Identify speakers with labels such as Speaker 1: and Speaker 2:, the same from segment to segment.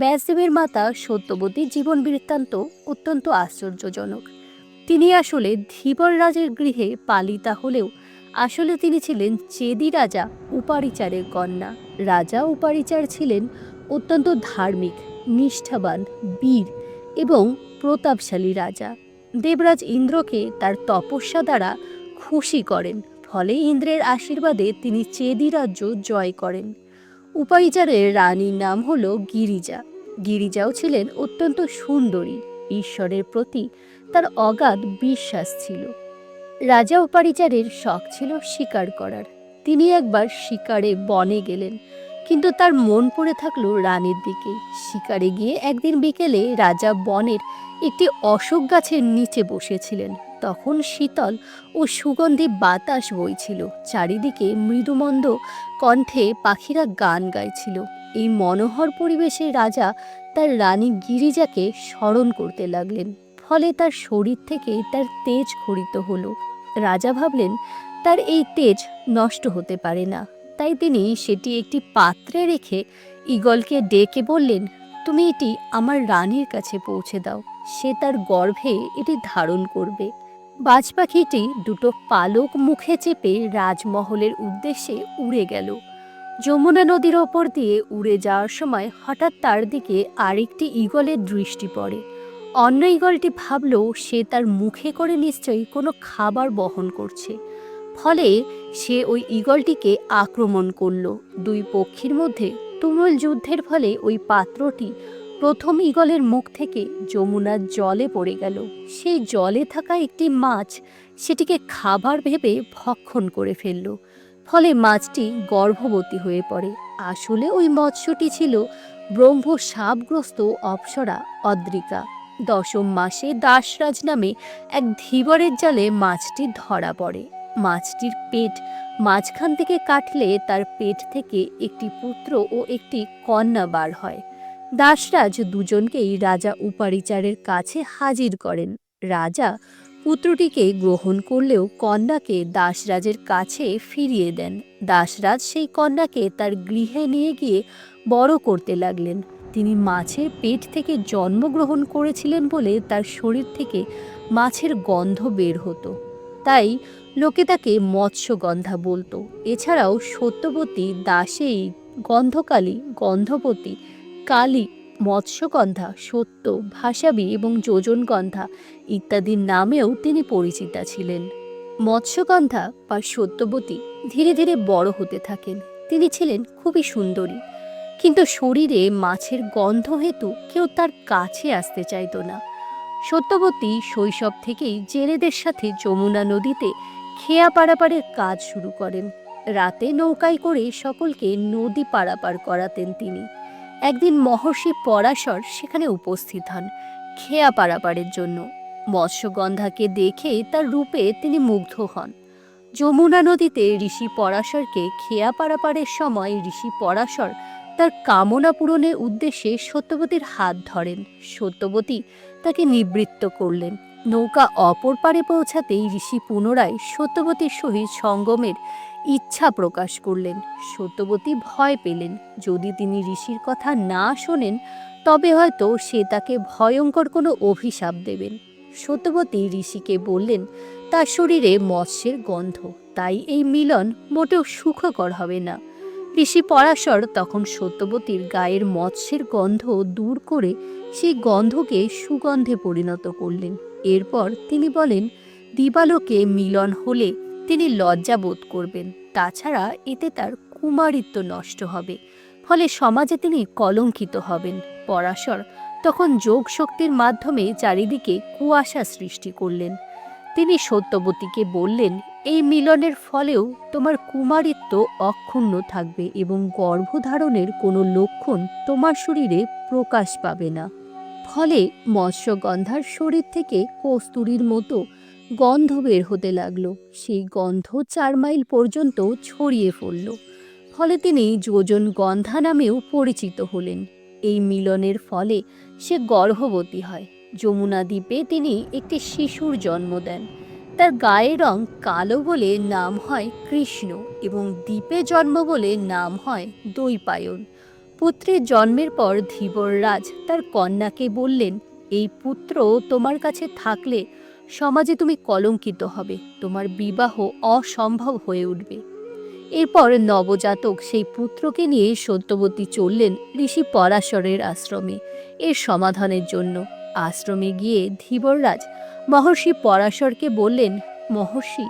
Speaker 1: ব্যাসদেবের মাতা সত্যবতীর জীবন বৃত্তান্ত অত্যন্ত আশ্চর্যজনক। তিনি আসলে ধীবর রাজের গৃহে পালিতা হলেও আসলে তিনি ছিলেন চেদি রাজা উপারিচারের কন্যা। রাজা উপারিচার ছিলেন অত্যন্ত ধার্মিক, নিষ্ঠাবান, বীর এবং প্রতাপশালী রাজা। দেবরাজ ইন্দ্রকে তার তপস্যা দ্বারা খুশি করেন, ফলে ইন্দ্রের আশীর্বাদে তিনি চেদি রাজ্য জয় করেন। উপাইচারের রানীর নাম হল গিরিজা। গিরিজাও ছিলেন অত্যন্ত সুন্দরী, ঈশ্বরের প্রতি তার অগাধ বিশ্বাস ছিল। রাজা উপারিচারের শখ ছিল শিকার করার। তিনি একবার শিকারে বনে গেলেন, কিন্তু তার মন পড়ে থাকল রানীর দিকে। শিকারে গিয়ে একদিন বিকেলে রাজা বনের একটি অশোক গাছের নিচে বসেছিলেন। তখন শীতল ও সুগন্ধি বাতাস বইছিল, চারিদিকে মৃদুমন্দ কণ্ঠে পাখিরা গান গাইছিল। এই মনোহর পরিবেশে রাজা তার রানী গিরিজাকে স্মরণ করতে লাগলেন। ফলে তার শরীর থেকে তার তেজ খরিত হলো। রাজা ভাবলেন, তার এই তেজ নষ্ট হতে পারে না। তাই তিনি সেটি একটি পাত্রে রেখে ঈগলকে ডেকে বললেন, তুমি এটি আমার রানীর কাছে পৌঁছে দাও। সে তার গর্ভে এটি ধারণ করবে। বাজ পাখিটি দুটো পালক মুখে চেপে রাজমহলের উদ্দেশ্যে উড়ে গেল। যমুনা নদীর ওপর দিয়ে উড়ে যাওয়ার সময় হঠাৎ তার দিকে আরেকটি ঈগলের দৃষ্টি পড়ে। অন্য ঈগলটি ভাবলেও সে তার মুখে করে নিশ্চয়ই কোনো খাবার বহন করছে। ফলে সে ওই ঈগলটিকে আক্রমণ করল। দুই পক্ষীর মধ্যে তুমুল যুদ্ধের ফলে ওই পাত্রটি প্রথম ঈগলের মুখ থেকে যমুনার জলে পড়ে গেল। সেই জলে থাকা একটি মাছ সেটিকে খাবার ভেবে ভক্ষণ করে ফেলল। ফলে মাছটি গর্ভবতী হয়ে পড়ে। আসলে ওই মৎস্যটি ছিল ব্রহ্ম সাপগ্রস্ত অপ্সরা অদ্রিকা। দশম মাসে দাসরাজ নামে এক ধীবরের জালে মাছটি ধরা পড়ে। মাছটির পেট মাঝখান থেকে কাটলে তার পেট থেকে একটি পুত্র ও একটি কন্যা বার হয়। দাসরাজ দুজনকেই রাজা উপারিচারের কাছে হাজির করেন। রাজা পুত্রটিকে গ্রহণ করলেও কন্যাকে দাসরাজের কাছে ফিরিয়ে দেন। দাসরাজ সেই কন্যাকে তার গৃহে নিয়ে গিয়ে বড় করতে লাগলেন। তিনি মাছের পেট থেকে জন্মগ্রহণ করেছিলেন বলে তার শরীর থেকে মাছের গন্ধ বের হতো। তাই লোকে তাকে মৎস্যগন্ধা বলতো। এছাড়াও সত্যবতী দাসেই গন্ধকালী, গন্ধবতী, কালী মৎস্যগন্ধা, সত্য ভাসাবী এবং যোজনগন্ধা ইত্যাদির নামেও তিনি পরিচিতা ছিলেন। মৎস্যগন্ধা বা সত্যবতী ধীরে ধীরে বড় হতে থাকেন। তিনি ছিলেন খুবই সুন্দরী, কিন্তু শরীরে মাছের গন্ধ হেতু কেউ তার কাছে আসতে চাইতো না। সত্যবতী শৈশব থেকেই জেলেদের সাথে যমুনা নদীতে খেয়া পারাপারের কাজ শুরু করেন। রাতে নৌকায় করে সকলকে নদী পারাপার করাতেন তিনি। একদিন মহর্ষি পরাশর সেখানে উপস্থিত হন খেয়া পারাপারের জন্য। মৎস্যগন্ধাকে দেখে তার রূপে তিনি মুগ্ধ হন। যমুনা নদীতে ঋষি পরাশরকে খেয়া পারাপারের সময় ঋষি পরাশর তার কামনা পূরণের উদ্দেশ্যে সত্যবতীর হাত ধরেন। সত্যবতী তাকে নিবৃত্ত করলেন। নৌকা অপর পারে পৌঁছাতেই ঋষি পুনরায় সত্যবতীর সহিত সঙ্গমের ইচ্ছা প্রকাশ করলেন। সত্যবতী ভয় পেলেন। যদি তিনি ঋষির কথা না শোনেন, তবে হয়তো সে তাকে ভয়ঙ্কর কোনো অভিশাপ দেবেন। সত্যবতী ঋষিকে বললেন, তার শরীরে মৎস্যের গন্ধ। তাই এই মিলন মোটেও সুখকর হবে না। ঋষি পরাশর তখন সত্যবতীর গায়ের মৎস্যের গন্ধ দূর করে সেই গন্ধকে সুগন্ধে পরিণত করলেন। এরপর তিনি বলেন, দিবালোকে মিলন হলে তিনি লজ্জা বোধ করবেন। তাছাড়া এতে তার কুমারিত্ব নষ্ট হবে। ফলে সমাজে তিনি কলঙ্কিত হবেন। পরাশর তখন যোগ শক্তির মাধ্যমে চারিদিকে কুয়াশা সৃষ্টি করলেন। তিনি সত্যবতীকে বললেন এই মিলনের ফলেও তোমার কুমারিত্ব অক্ষুণ্ণ থাকবে এবং গর্ভধারণের কোনো লক্ষণ তোমার শরীরে প্রকাশ পাবে না। ফলে মৎস্যগন্ধার শরীর থেকে কস্তুরীর মতো গন্ধ বের হতে লাগল। সেই গন্ধ চার মাইল পর্যন্ত ছড়িয়ে পড়ল। ফলে তিনি যোজন গন্ধা নামেও পরিচিত হলেন। এই মিলনের ফলে সে গর্ভবতী হয়। যমুনা দ্বীপে তিনি একটি শিশুর জন্ম দেন। তার গায়ের রং কালো বলে নাম হয় কৃষ্ণ এবং দ্বীপে জন্ম বলে নাম হয় দৈপায়ন পুত্রের জন্মের পর ধীবররাজ তার কন্যাকে বললেন, এই পুত্র তোমার কাছে থাকলে সমাজে তুমি কলঙ্কিত হবে, তোমার বিবাহ অসম্ভব হয়ে উঠবে এরপর নবজাতক সেই পুত্রকে নিয়ে সত্যবতী চললেন ঋষি পরাশরের আশ্রমে। এর সমাধানের জন্য আশ্রমে গিয়ে ধীবররাজ মহর্ষি পরাশরকে বললেন, মহর্ষি,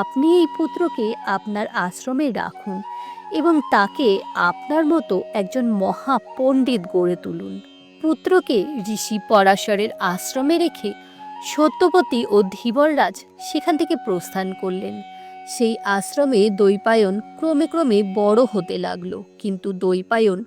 Speaker 1: আপনি এই পুত্রকে আপনার আশ্রমে রাখুন এবং তাকে আপনার মতো একজন মহা পণ্ডিত গড়ে তুলুন। পুত্রকে ঋষি পরাশরের আশ্রমে রেখে সত্যপতি ও ধীবররাজ সেখান থেকে প্রস্থান করলেন। সেই আশ্রমে দৈপায়ন ক্রমে ক্রমে বড় হতে লাগল, কিন্তু দৈপায়ন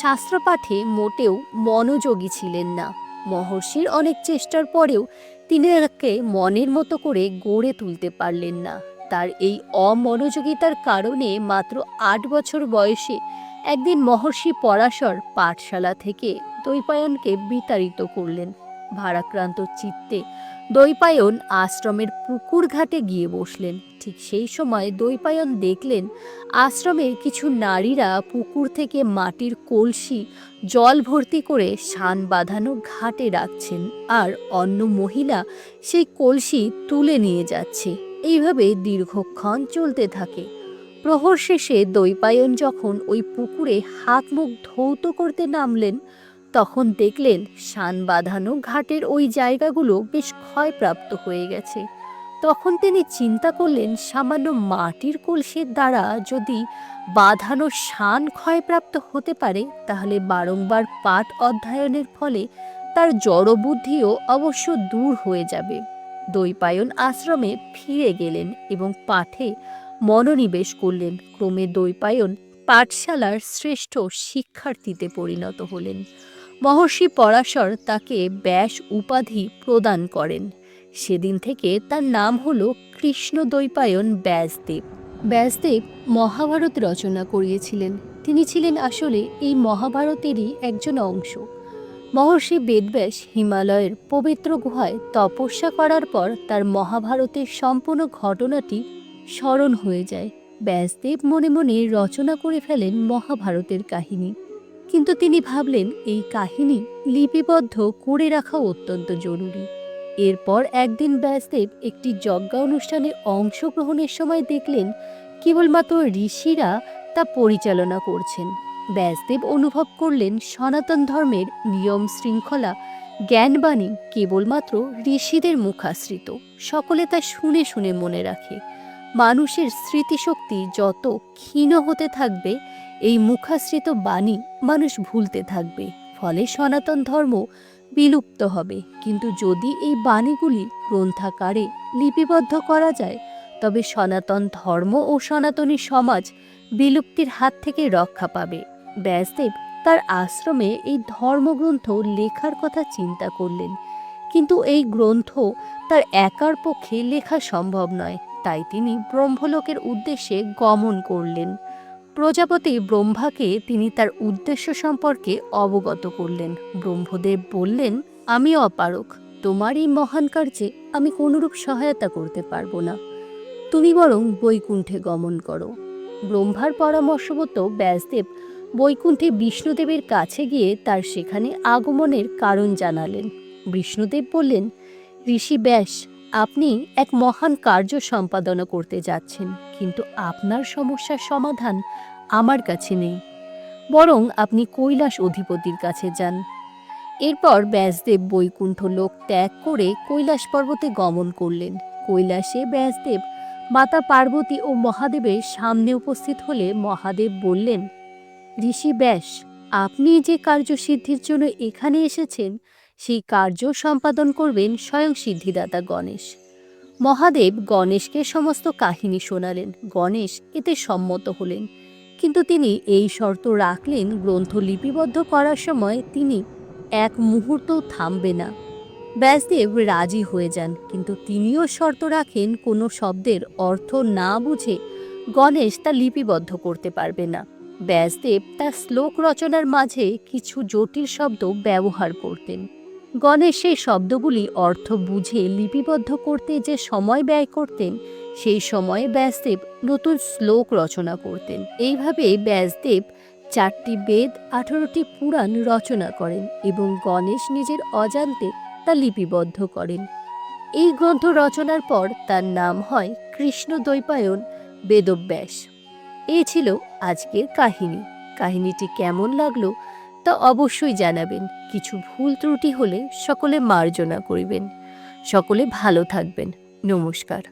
Speaker 1: শাস্ত্রপাঠে মোটেও মনোযোগী ছিলেন না। মহর্ষির অনেক চেষ্টার পরেও তিনি তাকে মনের মতো করে গড়ে তুলতে পারলেন না। তার এই অমনোযোগিতার কারণে মাত্র আট বছর বয়সে একদিন মহর্ষি পরাশর পাঠশালা থেকে দৈপায়নকে বিতাড়িত করলেন। ভারাক্রান্ত চিত্তে দৈপায়ন আশ্রমের পুকুর ঘাটে গিয়ে বসলেন। ঠিক সেই সময় দৈপায়ন দেখলেন আশ্রমের কিছু নারীরা পুকুর থেকে মাটির কলসি, জল ভর্তি করে শান বাঁধানো ঘাটে রাখছেন আর অন্য মহিলা সেই কলসি তুলে নিয়ে যাচ্ছে। এইভাবে দীর্ঘক্ষণ চলতে থাকে। প্রহর শেষে দৈপায়ন যখন ওই পুকুরে হাত মুখ ধৌত করতে নামলেন তখন দেখলেন শান বাঁধানো ঘাটের ওই জায়গাগুলো বেশ ক্ষয়প্রাপ্ত হয়ে গেছে। তখন তিনি চিন্তা করলেন, সামান্য মাটির কলসির দ্বারা যদি বাঁধানো শান ক্ষয়প্রাপ্ত হতে পারে, তাহলে বারংবার পাঠ অধ্যয়নের ফলে তার জড়বুদ্ধিও অবশ্য দূর হয়ে যাবে। দৈপায়ন আশ্রমে ফিরে গেলেন এবং পাঠে মনোনিবেশ করলেন। ক্রমে দৈপায়ন পাঠশালার শ্রেষ্ঠ শিক্ষার্থীতে পরিণত হলেন। মহর্ষি পরাশর তাকে ব্যাস উপাধি প্রদান করেন। সেদিন থেকে তার নাম হল কৃষ্ণ দৈপায়ন ব্যাসদেব। ব্যাসদেব মহাভারত রচনা করিয়েছিলেন। তিনি ছিলেন আসলে এই মহাভারতেরই একজন অংশ। মহর্ষি বেদব্যাস হিমালয়ের পবিত্র গুহায় তপস্যা করার পর তার মহাভারতের সম্পূর্ণ ঘটনাটি স্মরণ হয়ে যায়। ব্যাসদেব মনে মনে রচনা করে ফেলেন মহাভারতের কাহিনী। কিন্তু তিনি ভাবলেন, এই কাহিনী লিপিবদ্ধ করে রাখা অত্যন্ত জরুরি। এরপর একদিন ব্যাসদেব একটি যজ্ঞা অনুষ্ঠানে অংশগ্রহণের সময় দেখলেন, কেবলমাত্র ঋষিরা তা পরিচালনা করছেন। ব্যাসদেব অনুভব করলেন, সনাতন ধর্মের নিয়ম শৃঙ্খলা, জ্ঞানবাণী কেবলমাত্র ঋষিদের মুখাশ্রিত। সকলে তা শুনে শুনে মনে রাখে। মানুষের স্মৃতিশক্তি যত ক্ষীণ হতে থাকবে, এই মুখাশ্রিত বাণী মানুষ ভুলতে থাকবে। ফলে সনাতন ধর্ম বিলুপ্ত হবে। কিন্তু যদি এই বাণীগুলি গ্রন্থাকারে লিপিবদ্ধ করা যায়, তবে সনাতন ধর্ম ও সনাতনী সমাজ বিলুপ্তির হাত থেকে রক্ষা পাবে। ব্যাসদেব তার আশ্রমে এই ধর্মগ্রন্থ লেখার কথা চিন্তা করলেন। কিন্তু এই গ্রন্থ তার একার পক্ষে লেখা সম্ভব নয়। তাই তিনি ব্রহ্মলোকের উদ্দেশ্যে গমন করলেন। প্রজাপতি ব্রহ্মাকে তিনি তার উদ্দেশ্য সম্পর্কে অবগত করলেন। ব্রহ্মদেব বললেন, আমি অপারক, তোমার এই মহান কার্যে আমি কোনরূপ সহায়তা করতে পারব না। তুমি বরং বৈকুণ্ঠে গমন করো। ব্রহ্মার পরামর্শমতো ব্যাসদেব বৈকুণ্ঠে বিষ্ণুদেবের কাছে গিয়ে তার সেখানে আগমনের কারণ জানালেন। বিষ্ণুদেব বললেন, ঋষি ব্যাস আপনি এক মহান কার্য সম্পাদনা করতে যাচ্ছেন, কিন্তু আপনার সমস্যার সমাধান আমার কাছে নেই। বরং আপনি কৈলাস অধিপতির কাছে যান। এরপর ব্যাসদেব বৈকুণ্ঠ লোক ত্যাগ করে কৈলাস পর্বতে গমন করলেন। কৈলাসে ব্যাসদেব, মাতা পার্বতী ও মহাদেবের সামনে উপস্থিত হলে মহাদেব বললেন, ঋষি ব্যাস, আপনি যে কার্যসিদ্ধির জন্য এখানে এসেছেন সেই কার্য সম্পাদন করবেন স্বয়ং সিদ্ধিদাতা গণেশ। মহাদেব গণেশকে সমস্ত কাহিনী শোনালেন। গণেশ এতে সম্মত হলেন। কিন্তু তিনি এই শর্ত রাখলেন গ্রন্থ লিপিবদ্ধ করার সময় তিনি এক মুহূর্ত থামবে না। ব্যাসদেব রাজি হয়ে যান, কিন্তু তিনিও শর্ত রাখেন কোনো শব্দের অর্থ না বুঝে গণেশ তা লিপিবদ্ধ করতে পারবে না। ব্যাসদেব তার শ্লোক রচনার মাঝে কিছু জটিল শব্দ ব্যবহার করতেন। গণেশ সেই শব্দগুলি অর্থ বুঝে লিপিবদ্ধ করতে যে সময় ব্যয় করতেন, সেই সময়ে ব্যাসদেব নতুন শ্লোক রচনা করতেন। এইভাবে ব্যাসদেব চারটি বেদ, আঠারোটি পুরাণ রচনা করেন এবং গণেশ নিজের অজান্তে তা লিপিবদ্ধ করেন। এই গ্রন্থ রচনার পর তার নাম হয় কৃষ্ণ দ্বৈপায়ন বেদব্যাস। এ ছিল আজকের কাহিনী। কাহিনীটি কেমন লাগল তা অবশ্যই জানাবেন। কিছু ভুল ত্রুটি হলে সকলে মার্জনা করিবেন। সকলে ভালো থাকবেন। নমস্কার।